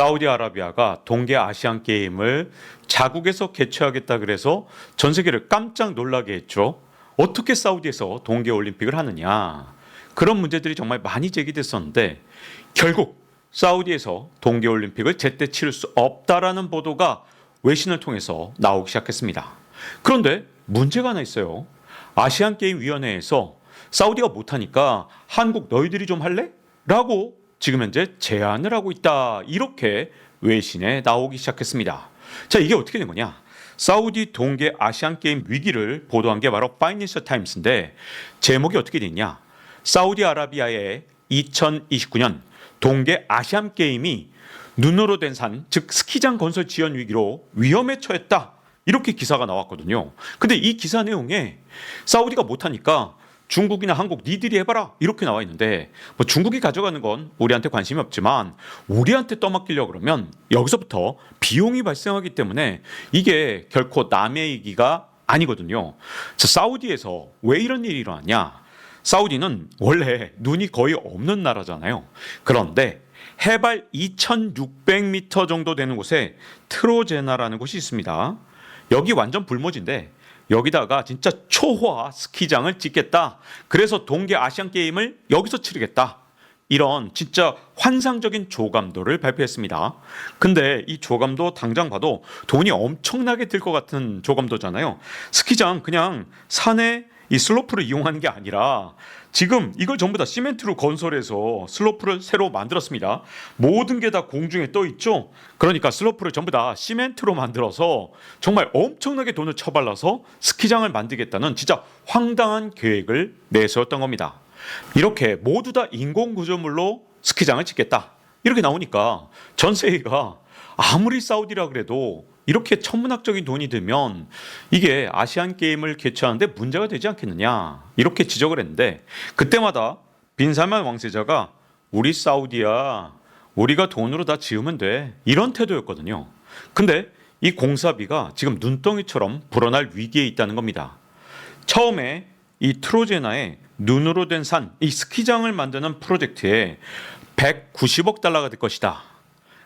사우디아라비아가 동계 아시안 게임을 자국에서 개최하겠다 그래서 전 세계를 깜짝 놀라게 했죠. 어떻게 사우디에서 동계 올림픽을 하느냐. 그런 문제들이 정말 많이 제기됐었는데 결국 사우디에서 동계 올림픽을 제때 치를 수 없다라는 보도가 외신을 통해서 나오기 시작했습니다. 그런데 문제가 하나 있어요. 아시안 게임 위원회에서 사우디가 못하니까 한국 너희들이 좀 할래? 라고 지금 현재 제안을 하고 있다. 이렇게 외신에 나오기 시작했습니다. 자, 이게 어떻게 된 거냐? 사우디 동계 아시안 게임 위기를 보도한 게 바로 파이낸셜 타임스인데 제목이 어떻게 됐냐? 사우디아라비아의 2029년 동계 아시안 게임이 눈으로 된 산, 즉 스키장 건설 지연 위기로 위험에 처했다. 이렇게 기사가 나왔거든요. 근데 이 기사 내용에 사우디가 못하니까 중국이나 한국 니들이 해봐라 이렇게 나와 있는데 뭐 중국이 가져가는 건 우리한테 관심이 없지만 우리한테 떠맡기려 그러면 여기서부터 비용이 발생하기 때문에 이게 결코 남의 얘기가 아니거든요. 자, 사우디에서 왜 이런 일이 일어났냐? 사우디는 원래 눈이 거의 없는 나라잖아요. 그런데 해발 2,600m 정도 되는 곳에 트로제나라는 곳이 있습니다. 여기 완전 불모지인데 여기다가 진짜 초호화 스키장을 짓겠다. 그래서 동계 아시안 게임을 여기서 치르겠다. 이런 진짜 환상적인 조감도를 발표했습니다. 근데 이 조감도 당장 봐도 돈이 엄청나게 들 것 같은 조감도잖아요. 스키장 그냥 산에 이 슬로프를 이용하는 게 아니라 지금 이걸 전부 다 시멘트로 건설해서 슬로프를 새로 만들었습니다. 모든 게 다 공중에 떠 있죠. 그러니까 슬로프를 전부 다 시멘트로 만들어서 정말 엄청나게 돈을 처발라서 스키장을 만들겠다는 진짜 황당한 계획을 내세웠던 겁니다. 이렇게 모두 다 인공 구조물로 스키장을 짓겠다. 이렇게 나오니까 전 세계가 아무리 사우디라 그래도 이렇게 천문학적인 돈이 들면 이게 아시안 게임을 개최하는데 문제가 되지 않겠느냐 이렇게 지적을 했는데 그때마다 빈살만 왕세자가 우리 사우디야 우리가 돈으로 다 지으면 돼 이런 태도였거든요. 근데 이 공사비가 지금 눈덩이처럼 불어날 위기에 있다는 겁니다. 처음에 이 트로제나의 눈으로 된 산, 이 스키장을 만드는 프로젝트에 190억 달러가 들 것이다.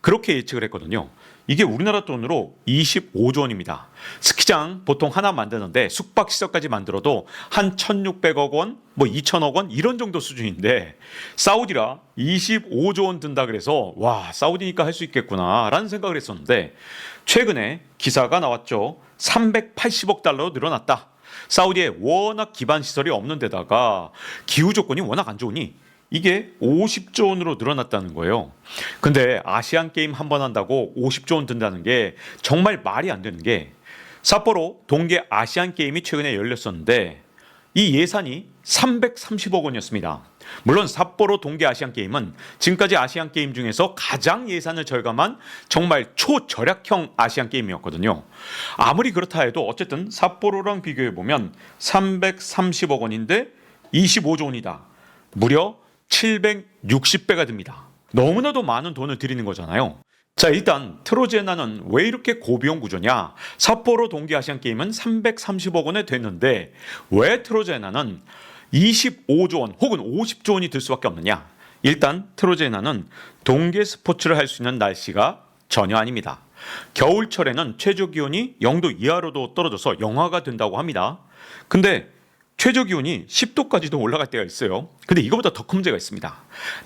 그렇게 예측을 했거든요. 이게 우리나라 돈으로 25조 원입니다. 스키장 보통 하나 만드는데 숙박시설까지 만들어도 한 1,600억 원, 뭐 2,000억 원 이런 정도 수준인데 사우디라 25조 원 든다 그래서 와 사우디니까 할 수 있겠구나라는 생각을 했었는데 최근에 기사가 나왔죠. 380억 달러로 늘어났다. 사우디에 워낙 기반 시설이 없는 데다가 기후 조건이 워낙 안 좋으니 이게 50조 원으로 늘어났다는 거예요. 근데 아시안 게임 한 번 한다고 50조 원 든다는 게 정말 말이 안 되는 게 삿포로 동계 아시안 게임이 최근에 열렸었는데 이 예산이 330억 원이었습니다. 물론 삿포로 동계 아시안 게임은 지금까지 아시안 게임 중에서 가장 예산을 절감한 정말 초절약형 아시안 게임이었거든요. 아무리 그렇다 해도 어쨌든 삿포로랑 비교해 보면 330억 원인데 25조 원이다. 무려 760배가 됩니다. 너무나도 많은 돈을 들이는 거잖아요. 자, 일단 트로제나는 왜 이렇게 고비용 구조냐? 삿포로 동계 아시안 게임은 330억 원에 됐는데 왜 트로제나는 25조 원 혹은 50조 원이 들 수밖에 없느냐? 일단 트로제나는 동계 스포츠를 할 수 있는 날씨가 전혀 아닙니다. 겨울철에는 최저 기온이 0도 이하로도 떨어져서 영하가 된다고 합니다. 근데 최저 기온이 10도까지도 올라갈 때가 있어요. 근데 이거보다 더 큰 문제가 있습니다.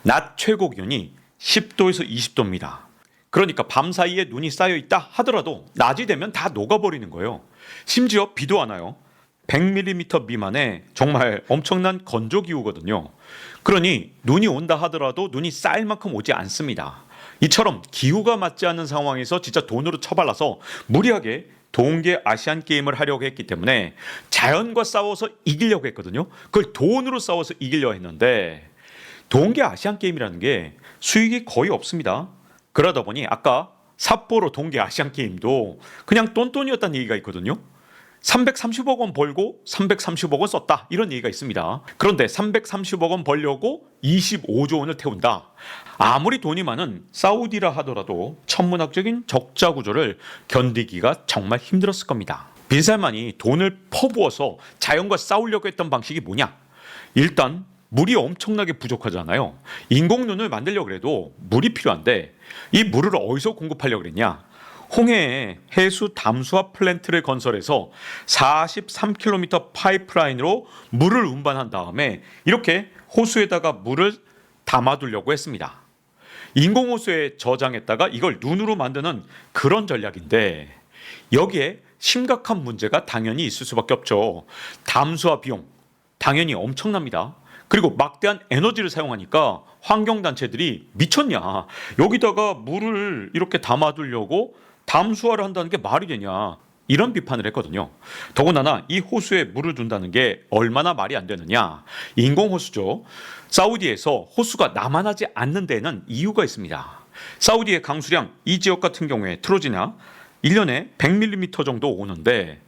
낮 최고 기온이 10도에서 20도입니다. 그러니까 밤 사이에 눈이 쌓여 있다 하더라도 낮이 되면 다 녹아버리는 거예요. 심지어 비도 안 와요. 100mm 미만의 정말 엄청난 건조 기후거든요. 그러니 눈이 온다 하더라도 눈이 쌓일 만큼 오지 않습니다. 이처럼 기후가 맞지 않는 상황에서 진짜 돈으로 처발라서 무리하게 동계 아시안 게임을 하려고 했기 때문에 자연과 싸워서 이기려고 했거든요. 그걸 돈으로 싸워서 이기려고 했는데 동계 아시안 게임이라는 게 수익이 거의 없습니다. 그러다 보니 아까 삿포로 동계 아시안 게임도 그냥 똔똔이었다는 얘기가 있거든요. 330억 원 벌고 330억 원 썼다 이런 얘기가 있습니다. 그런데 330억 원 벌려고 25조 원을 태운다. 아무리 돈이 많은 사우디라 하더라도 천문학적인 적자 구조를 견디기가 정말 힘들었을 겁니다. 빈살만이 돈을 퍼부어서 자연과 싸우려고 했던 방식이 뭐냐? 일단 물이 엄청나게 부족하잖아요. 인공눈을 만들려고 그래도 물이 필요한데 이 물을 어디서 공급하려고 그랬냐? 홍해에 해수 담수화 플랜트를 건설해서 43km 파이프라인으로 물을 운반한 다음에 이렇게 호수에다가 물을 담아두려고 했습니다. 인공호수에 저장했다가 이걸 눈으로 만드는 그런 전략인데 여기에 심각한 문제가 당연히 있을 수밖에 없죠. 담수화 비용 당연히 엄청납니다. 그리고 막대한 에너지를 사용하니까 환경단체들이 미쳤냐. 여기다가 물을 이렇게 담아두려고 담수화를 한다는 게 말이 되냐. 이런 비판을 했거든요. 더군다나 이 호수에 물을 둔다는 게 얼마나 말이 안 되느냐. 인공 호수죠. 사우디에서 호수가 남한하지 않는 데에는 이유가 있습니다. 사우디의 강수량 이 지역 같은 경우에 트로지나 1년에 100mm 정도 오는데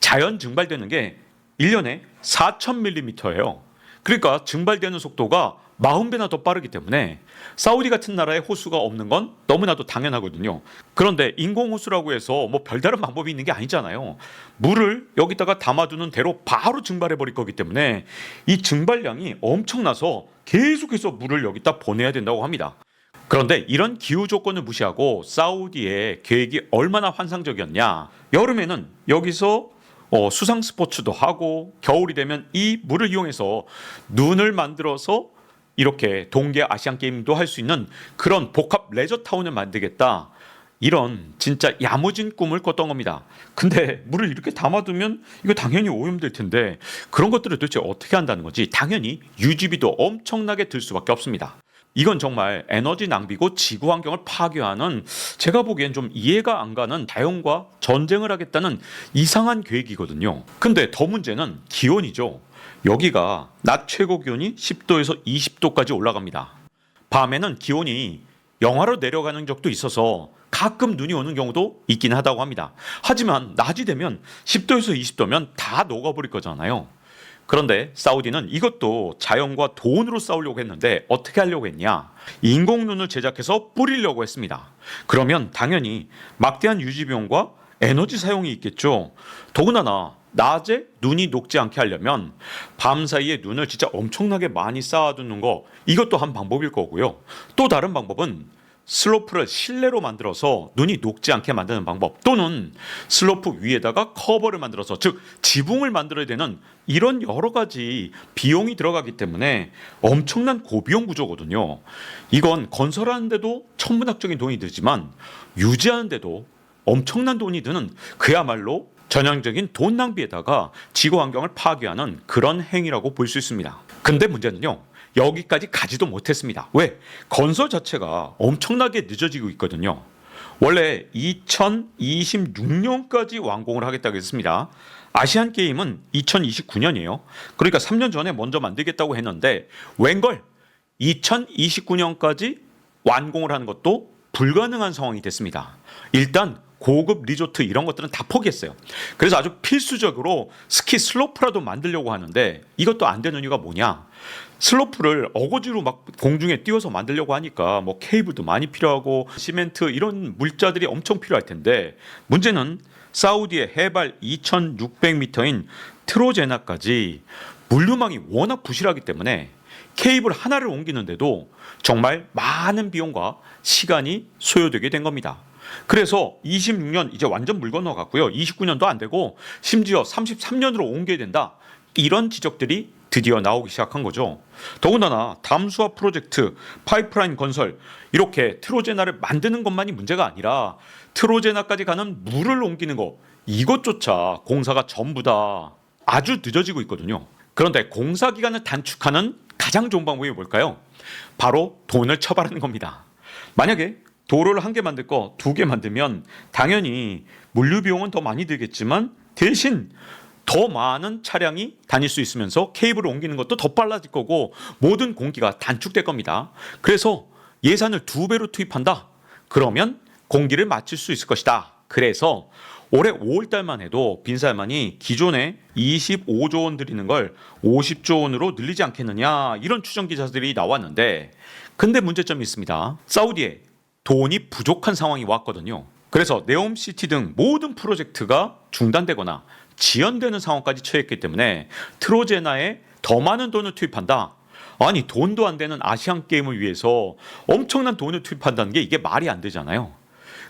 자연 증발되는 게 1년에 4,000mm예요. 그러니까 증발되는 속도가 40배나 더 빠르기 때문에 사우디 같은 나라에 호수가 없는 건 너무나도 당연하거든요. 그런데 인공호수라고 해서 뭐 별다른 방법이 있는 게 아니잖아요. 물을 여기다가 담아두는 대로 바로 증발해 버릴 거기 때문에 이 증발량이 엄청나서 계속해서 물을 여기다 보내야 된다고 합니다. 그런데 이런 기후 조건을 무시하고 사우디의 계획이 얼마나 환상적이었냐. 여름에는 여기서 어, 수상 스포츠도 하고 겨울이 되면 이 물을 이용해서 눈을 만들어서 이렇게 동계 아시안 게임도 할 수 있는 그런 복합 레저 타운을 만들겠다. 이런 진짜 야무진 꿈을 꿨던 겁니다. 근데 물을 이렇게 담아두면 이거 당연히 오염될 텐데 그런 것들을 도대체 어떻게 한다는 거지? 당연히 유지비도 엄청나게 들 수밖에 없습니다. 이건 정말 에너지 낭비고 지구 환경을 파괴하는 제가 보기엔 좀 이해가 안 가는 자연과 전쟁을 하겠다는 이상한 계획이거든요. 근데 더 문제는 기온이죠. 여기가 낮 최고 기온이 10도에서 20도까지 올라갑니다. 밤에는 기온이 영하로 내려가는 적도 있어서 가끔 눈이 오는 경우도 있긴 하다고 합니다. 하지만 낮이 되면 10도에서 20도면 다 녹아버릴 거잖아요. 그런데 사우디는 이것도 자연과 돈으로 싸우려고 했는데 어떻게 하려고 했냐? 인공눈을 제작해서 뿌리려고 했습니다. 그러면 당연히 막대한 유지 비용과 에너지 사용이 있겠죠. 더군다나 낮에 눈이 녹지 않게 하려면 밤 사이에 눈을 진짜 엄청나게 많이 쌓아두는 거 이것도 한 방법일 거고요. 또 다른 방법은 슬로프를 실내로 만들어서 눈이 녹지 않게 만드는 방법 또는 슬로프 위에다가 커버를 만들어서 즉 지붕을 만들어야 되는 이런 여러 가지 비용이 들어가기 때문에 엄청난 고비용 구조거든요. 이건 건설하는데도 천문학적인 돈이 들지만 유지하는데도 엄청난 돈이 드는 그야말로 전형적인 돈 낭비에다가 지구 환경을 파괴하는 그런 행위라고 볼 수 있습니다. 근데 문제는요. 여기까지 가지도 못했습니다. 왜? 건설 자체가 엄청나게 늦어지고 있거든요. 원래 2026년까지 완공을 하겠다고 했습니다. 아시안 게임은 2029년이에요. 그러니까 3년 전에 먼저 만들겠다고 했는데 웬걸 2029년까지 완공을 하는 것도 불가능한 상황이 됐습니다. 일단 고급 리조트 이런 것들은 다 포기했어요. 그래서 아주 필수적으로 스키 슬로프라도 만들려고 하는데 이것도 안 되는 이유가 뭐냐? 슬로프를 어거지로 막 공중에 띄워서 만들려고 하니까 뭐 케이블도 많이 필요하고 시멘트 이런 물자들이 엄청 필요할 텐데 문제는 사우디의 해발 2,600m인 트로제나까지 물류망이 워낙 부실하기 때문에 케이블 하나를 옮기는데도 정말 많은 비용과 시간이 소요되게 된 겁니다. 그래서 26년 이제 완전 물 건너갔고요. 29년도 안 되고 심지어 33년으로 옮겨야 된다. 이런 지적들이 드디어 나오기 시작한 거죠. 더군다나 담수화 프로젝트, 파이프라인 건설 이렇게 트로제나를 만드는 것만이 문제가 아니라 트로제나까지 가는 물을 옮기는 거 이것조차 공사가 전부 다 아주 늦어지고 있거든요. 그런데 공사 기간을 단축하는 가장 좋은 방법이 뭘까요? 바로 돈을 처발하는 겁니다. 만약에 도로를 한 개 만들 거 두 개 만들면 당연히 물류 비용은 더 많이 들겠지만 대신 더 많은 차량이 다닐 수 있으면서 케이블을 옮기는 것도 더 빨라질 거고 모든 공기가 단축될 겁니다. 그래서 예산을 두 배로 투입한다. 그러면 공기를 맞출 수 있을 것이다. 그래서 올해 5월 달만 해도 빈살만이 기존에 25조 원 들이는 걸 50조 원으로 늘리지 않겠느냐 이런 추정 기사들이 나왔는데 근데 문제점이 있습니다. 사우디에 돈이 부족한 상황이 왔거든요. 그래서 네옴시티 등 모든 프로젝트가 중단되거나 지연되는 상황까지 처했기 때문에 트로제나에 더 많은 돈을 투입한다. 아니 돈도 안 되는 아시안 게임을 위해서 엄청난 돈을 투입한다는 게 이게 말이 안 되잖아요.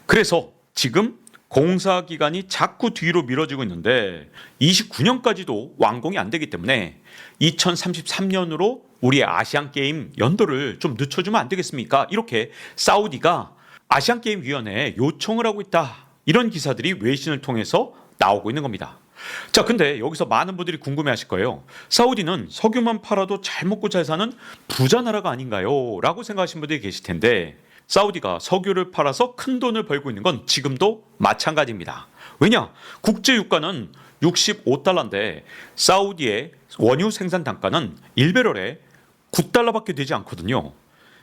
그래서 지금 공사 기간이 자꾸 뒤로 미뤄지고 있는데 29년까지도 완공이 안 되기 때문에 2033년으로 우리의 아시안 게임 연도를 좀 늦춰주면 안 되겠습니까? 이렇게 사우디가 아시안 게임 위원회에 요청을 하고 있다. 이런 기사들이 외신을 통해서 나오고 있는 겁니다. 자, 근데 여기서 많은 분들이 궁금해 하실 거예요. 사우디는 석유만 팔아도 잘 먹고 잘 사는 부자 나라가 아닌가요? 라고 생각하시는 분들이 계실 텐데, 사우디가 석유를 팔아서 큰 돈을 벌고 있는 건 지금도 마찬가지입니다. 왜냐? 국제 유가는 65달러인데, 사우디의 원유 생산 단가는 1배럴에 9달러밖에 되지 않거든요.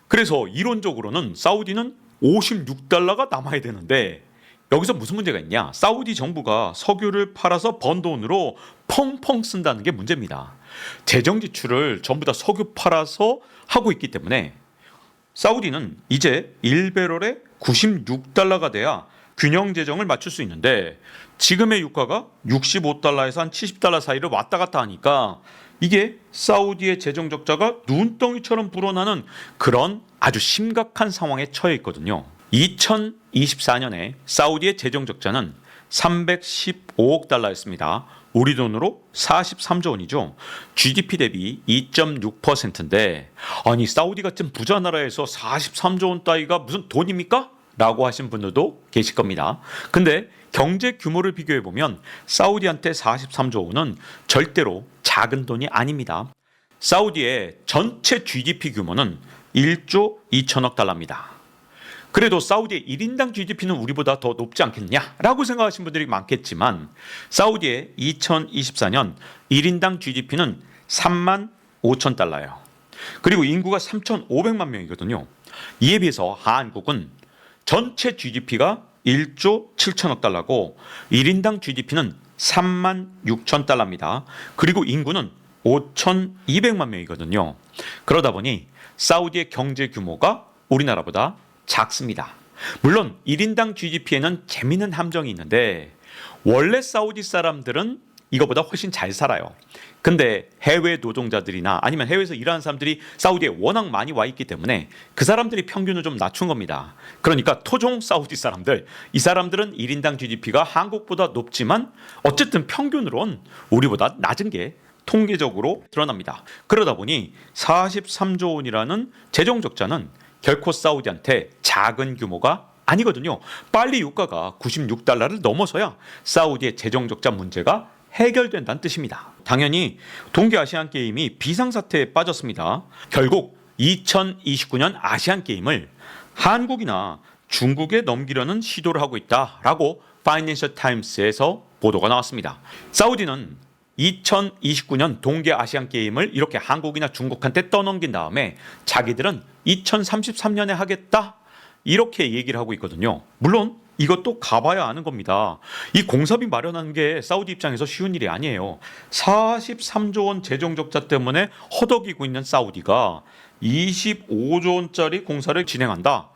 그래서 이론적으로는 사우디는 56달러가 남아야 되는데 여기서 무슨 문제가 있냐? 사우디 정부가 석유를 팔아서 번 돈으로 펑펑 쓴다는 게 문제입니다. 재정 지출을 전부 다 석유 팔아서 하고 있기 때문에 사우디는 이제 1배럴에 96달러가 돼야 균형 재정을 맞출 수 있는데 지금의 유가가 65달러에서 한 70달러 사이를 왔다 갔다 하니까 이게 사우디의 재정 적자가 눈덩이처럼 불어나는 그런 아주 심각한 상황에 처해 있거든요. 2024년에 사우디의 재정 적자는 315억 달러였습니다. 우리 돈으로 43조 원이죠. GDP 대비 2.6%인데 아니 사우디 같은 부자 나라에서 43조 원 따위가 무슨 돈입니까? 라고 하신 분들도 계실 겁니다. 근데 경제 규모를 비교해 보면 사우디한테 43조 원은 절대로 작은 돈이 아닙니다. 사우디의 전체 GDP 규모는 1조 2천억 달러입니다. 그래도 사우디의 1인당 GDP는 우리보다 더 높지 않겠냐라고 생각하시는 분들이 많겠지만 사우디의 2024년 1인당 GDP는 3만 5천 달러예요. 그리고 인구가 3,500만 명이거든요. 이에 비해서 한국은 전체 GDP가 1조 7천억 달러고 1인당 GDP는 3만 6천 달러입니다. 그리고 인구는 5,200만 명이거든요. 그러다 보니 사우디의 경제 규모가 우리나라보다 작습니다. 물론 1인당 GDP에는 재미있는 함정이 있는데 원래 사우디 사람들은 이거보다 훨씬 잘 살아요. 근데 해외 노동자들이나 아니면 해외에서 일하는 사람들이 사우디에 워낙 많이 와 있기 때문에 그 사람들이 평균을 좀 낮춘 겁니다. 그러니까 토종 사우디 사람들, 이 사람들은 1인당 GDP가 한국보다 높지만 어쨌든 평균으론 우리보다 낮은 게 통계적으로 드러납니다. 그러다 보니 43조 원이라는 재정 적자는 결코 사우디한테 작은 규모가 아니거든요. 빨리 유가가 96달러를 넘어서야 사우디의 재정 적자 문제가 해결된다는 뜻입니다. 당연히 동계 아시안 게임이 비상사태에 빠졌습니다. 결국 2029년 아시안 게임을 한국이나 중국에 넘기려는 시도를 하고 있다라고 파이낸셜 타임스에서 보도가 나왔습니다. 사우디는 2029년 동계 아시안 게임을 이렇게 한국이나 중국한테 떠넘긴 다음에 자기들은 2033년에 하겠다 이렇게 얘기를 하고 있거든요. 물론 이것도 가봐야 아는 겁니다. 이 공사비 마련하는 게 사우디 입장에서 쉬운 일이 아니에요. 43조 원 재정 적자 때문에 허덕이고 있는 사우디가 25조 원짜리 공사를 진행한다.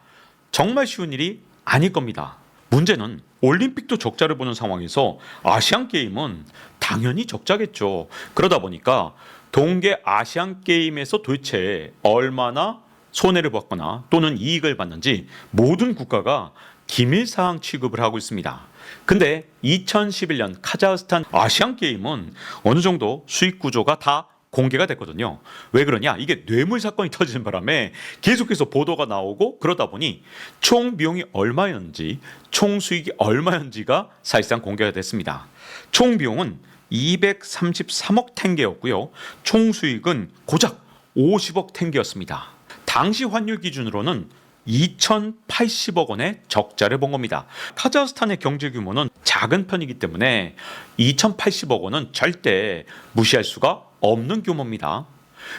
정말 쉬운 일이 아닐 겁니다. 문제는 올림픽도 적자를 보는 상황에서 아시안 게임은 당연히 적자겠죠. 그러다 보니까 동계 아시안 게임에서 도대체 얼마나 손해를 봤거나 또는 이익을 봤는지 모든 국가가 기밀 사항 취급을 하고 있습니다. 근데 2011년 카자흐스탄 아시안 게임은 어느 정도 수익 구조가 다 공개가 됐거든요. 왜 그러냐? 이게 뇌물 사건이 터지는 바람에 계속해서 보도가 나오고 그러다 보니 총 비용이 얼마였는지, 총 수익이 얼마였는지가 사실상 공개가 됐습니다. 총 비용은 233억 탱게였고요. 총 수익은 고작 50억 탱게였습니다. 당시 환율 기준으로는 2,080억 원의 적자를 본 겁니다. 카자흐스탄의 경제 규모는 작은 편이기 때문에 2,080억 원은 절대 무시할 수가 없는 규모입니다.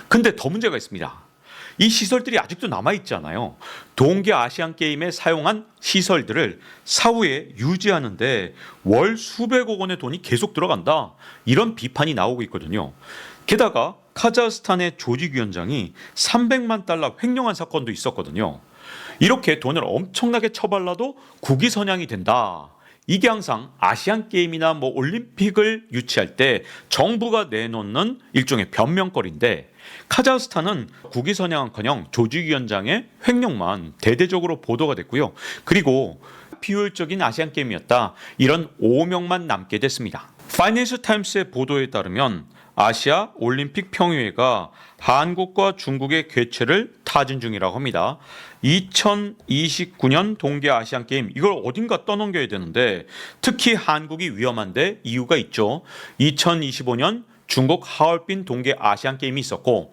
근데 더 문제가 있습니다. 이 시설들이 아직도 남아 있잖아요. 동계 아시안 게임에 사용한 시설들을 사후에 유지하는데 월 수백억 원의 돈이 계속 들어간다. 이런 비판이 나오고 있거든요. 게다가 카자흐스탄의 조직위원장이 300만 달러 횡령한 사건도 있었거든요. 이렇게 돈을 엄청나게 처발라도 국위 선양이 된다. 이게 항상 아시안 게임이나 뭐 올림픽을 유치할 때 정부가 내놓는 일종의 변명거리인데 카자흐스탄은 국위 선양은커녕 조직위원장의 횡령만 대대적으로 보도가 됐고요. 그리고 비효율적인 아시안 게임이었다. 이런 오명만 남게 됐습니다. 파이낸셜 타임스의 보도에 따르면 아시아 올림픽 평의회가 한국과 중국의 개최를 타진 중이라고 합니다. 2029년 동계 아시안 게임 이걸 어딘가 떠넘겨야 되는데 특히 한국이 위험한데 이유가 있죠. 2025년 중국 하얼빈 동계 아시안 게임이 있었고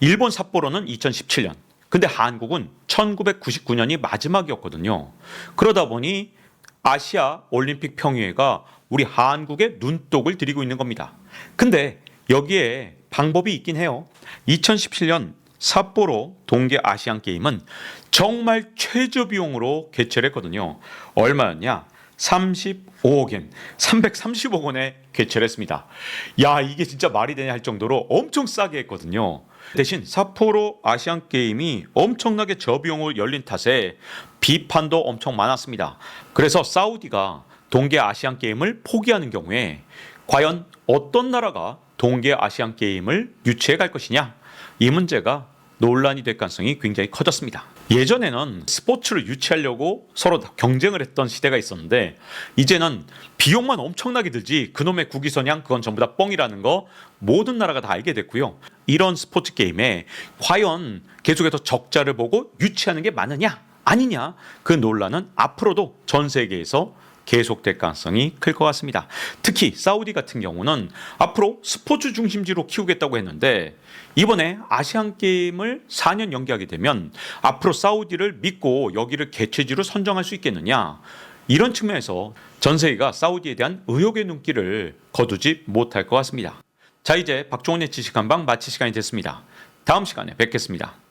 일본 삿포로는 2017년. 근데 한국은 1999년이 마지막이었거든요. 그러다 보니 아시아 올림픽 평의회가 우리 한국에 눈독을 들이고 있는 겁니다. 근데 여기에 방법이 있긴 해요. 2017년 삿포로 동계 아시안 게임은 정말 최저 비용으로 개최를 했거든요. 얼마였냐? 35억 엔, 330억 원에 개최를 했습니다. 야, 이게 진짜 말이 되냐 할 정도로 엄청 싸게 했거든요. 대신 삿포로 아시안 게임이 엄청나게 저비용으로 열린 탓에 비판도 엄청 많았습니다. 그래서 사우디가 동계 아시안 게임을 포기하는 경우에 과연 어떤 나라가 동계 아시안 게임을 유치해 갈 것이냐? 이 문제가 논란이 될 가능성이 굉장히 커졌습니다. 예전에는 스포츠를 유치하려고 서로 다 경쟁을 했던 시대가 있었는데 이제는 비용만 엄청나게 들지 그놈의 국위선양 그건 전부 다 뻥이라는 거 모든 나라가 다 알게 됐고요. 이런 스포츠 게임에 과연 계속해서 적자를 보고 유치하는 게 맞느냐 아니냐 그 논란은 앞으로도 전 세계에서 계속될 가능성이 클 것 같습니다. 특히 사우디 같은 경우는 앞으로 스포츠 중심지로 키우겠다고 했는데 이번에 아시안 게임을 4년 연기하게 되면 앞으로 사우디를 믿고 여기를 개최지로 선정할 수 있겠느냐? 이런 측면에서 전 세계가 사우디에 대한 의혹의 눈길을 거두지 못할 것 같습니다. 자 이제 박종원의 지식한방 마칠 시간이 됐습니다. 다음 시간에 뵙겠습니다.